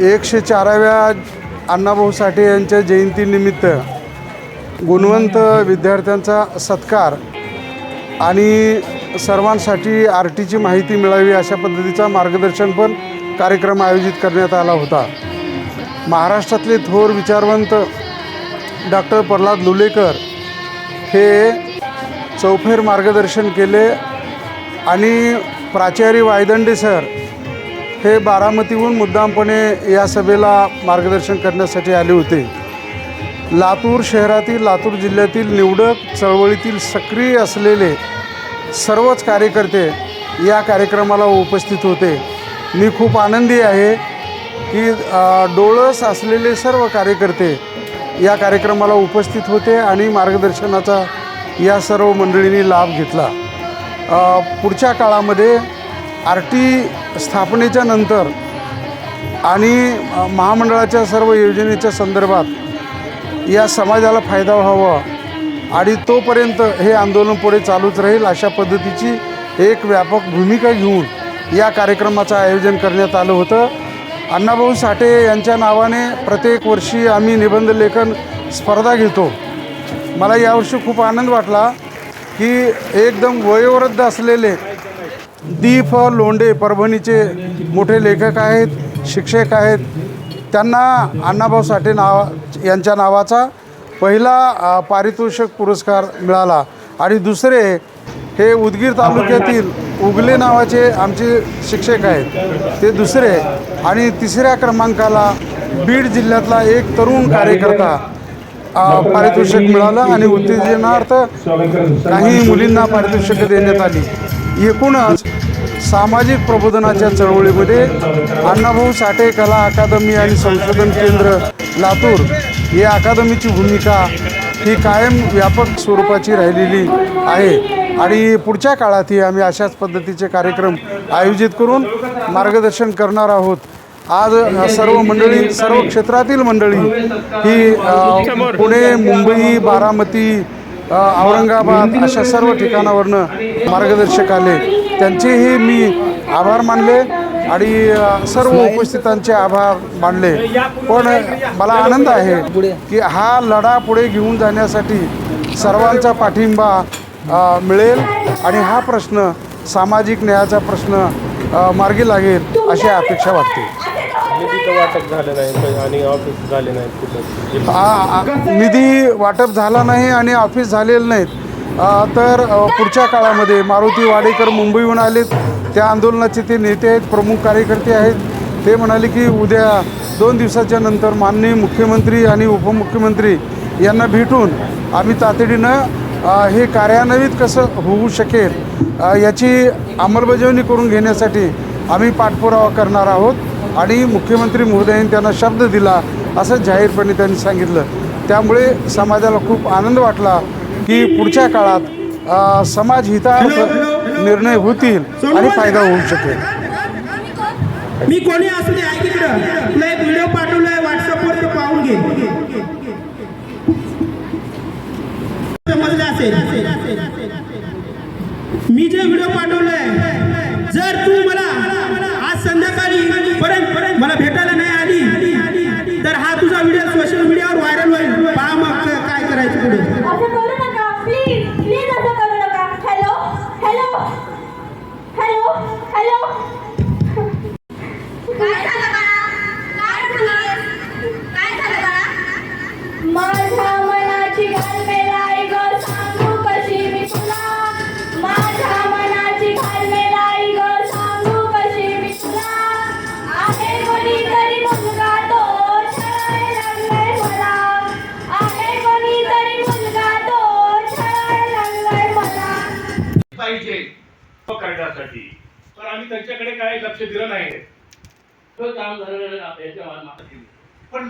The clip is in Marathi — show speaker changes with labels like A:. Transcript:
A: एकशे चाराव्या अण्णाभाऊ साठे यांच्या जयंतीनिमित्त गुणवंत विद्यार्थ्यांचा सत्कार आणि सर्वांसाठी आर टीची माहिती मिळावी अशा पद्धतीचा मार्गदर्शन पण कार्यक्रम आयोजित करण्यात आला होता. महाराष्ट्रातले थोर विचारवंत डॉक्टर प्रल्हाद लुलेकर हे चौफेर मार्गदर्शन केले आणि प्राचार्य वायदंडे सर हे बारामतीहून मुद्दामपणे या सभेला मार्गदर्शन करण्यासाठी आले होते. लातूर शहरातील लातूर जिल्ह्यातील निवडक चळवळीतील सक्रिय असलेले सर्वच कार्यकर्ते या कार्यक्रमाला उपस्थित होते. मी खूप आनंदी आहे की डोळस असलेले सर्व कार्यकर्ते या कार्यक्रमाला उपस्थित होते आणि मार्गदर्शनाचा या सर्व मंडळींनी लाभ घेतला. पुढच्या काळामध्ये आर टी स्थापनेच्या नंतर आणि महामंडळाच्या सर्व योजनेच्या संदर्भात या समाजाला फायदा व्हावा आणि तोपर्यंत हे आंदोलन पुढे चालूच राहील अशा पद्धतीची एक व्यापक भूमिका घेऊन या कार्यक्रमाचं आयोजन करण्यात आलं होतं. अण्णाभाऊ साठे यांच्या नावाने प्रत्येक वर्षी आम्ही निबंध लेखन स्पर्धा घेतो. मला यावर्षी खूप आनंद वाटला की एकदम वयोवृद्ध असलेले दी फ लोंढे परभणीचे मोठे लेखक आहेत शिक्षक आहेत. त्यांना अण्णाभाऊ साठे नावा यांच्या नावाचा पहिला पारितोषिक पुरस्कार मिळाला. आणि दुसरे हे उदगीर तालुक्यातील उगले नावाचे आमचे शिक्षक आहेत. ते दुसरे आणि तिसऱ्या क्रमांकाला बीड जिल्ह्यातला एक तरुण कार्यकर्ता पारितोषिक मिळालं आणि उत्तेजनार्थ काही मुलींना पारितोषिकं देण्यात आली. एकूणच सामाजिक प्रबोधनाच्या चळवळीमध्ये अण्णाभाऊ साठे कला अकादमी आणि संशोधन केंद्र लातूर या अकादमीची भूमिका ही कायम व्यापक स्वरूपाची राहिलेली आहे. आणि पुढच्या काळातही आम्ही अशाच पद्धतीचे कार्यक्रम आयोजित करून मार्गदर्शन करणार आहोत. आज सर्व मंडळी सर्व क्षेत्रातील मंडळी ही पुणे मुंबई बारामती औरंगाबाद अशा सर्व ठिकाणावरनं मार्गदर्शक आले. त्यांचेही मी आभार मानले आणि सर्व उपस्थितांचे आभार मानले. पण मला आनंद आहे की हा लढा पुढे घेऊन जाण्यासाठी सर्वांचा पाठिंबा मिळेल आणि हा प्रश्न सामाजिक न्यायाचा प्रश्न मार्गी लागेल अशी अपेक्षा वाटते.
B: निधीचं वाटप झालं नाही आणि ऑफिस झाले नाहीत कुठं.
A: आ- आ- निधी वाटप झाला नाही आणि ऑफिस झालेलं नाहीत. आ, तर अ, पुढच्या काळामध्ये मारुती वाडेकर मुंबईहून आलेत. त्या आंदोलनाचे ते नेते आहेत प्रमुख कार्यकर्ते आहेत. ते म्हणाले की उद्या दोन दिवसाच्या नंतर माननीय मुख्यमंत्री आणि उपमुख्यमंत्री यांना भेटून आम्ही तातडीनं अ, हे कार्यान्वित कसं होऊ शकेल अ, याची अंमलबजावणी करून घेण्यासाठी आम्ही पाठपुरावा करणार आहोत. आणि मुख्यमंत्री महोदयांनी त्यांना शब्द दिला असं जाहीरपणे त्यांनी सांगितलं. त्यामुळे समाजाला खूप आनंद वाटला की पुढच्या काळात समाज हितार्थ निर्णय होतील आणि फायदा होऊ शकेल.
C: मी कोणी असू दे ऐक इकडं. तुला एक व्हिडिओ पाठवलाय व्हॉट्सअपवर ते पाहून घे. समजलं असेल? मी जे व्हिडिओ पाठवलाय जर तू मला आज संध्याकाळी पुढे
D: असं करू नका. प्लीज प्लीज असं करू नका. हॅलो हॅलो हॅलो हॅलो
E: करण्यासाठी. पण आम्ही त्यांच्याकडे काय लक्ष दिलं नाही. पण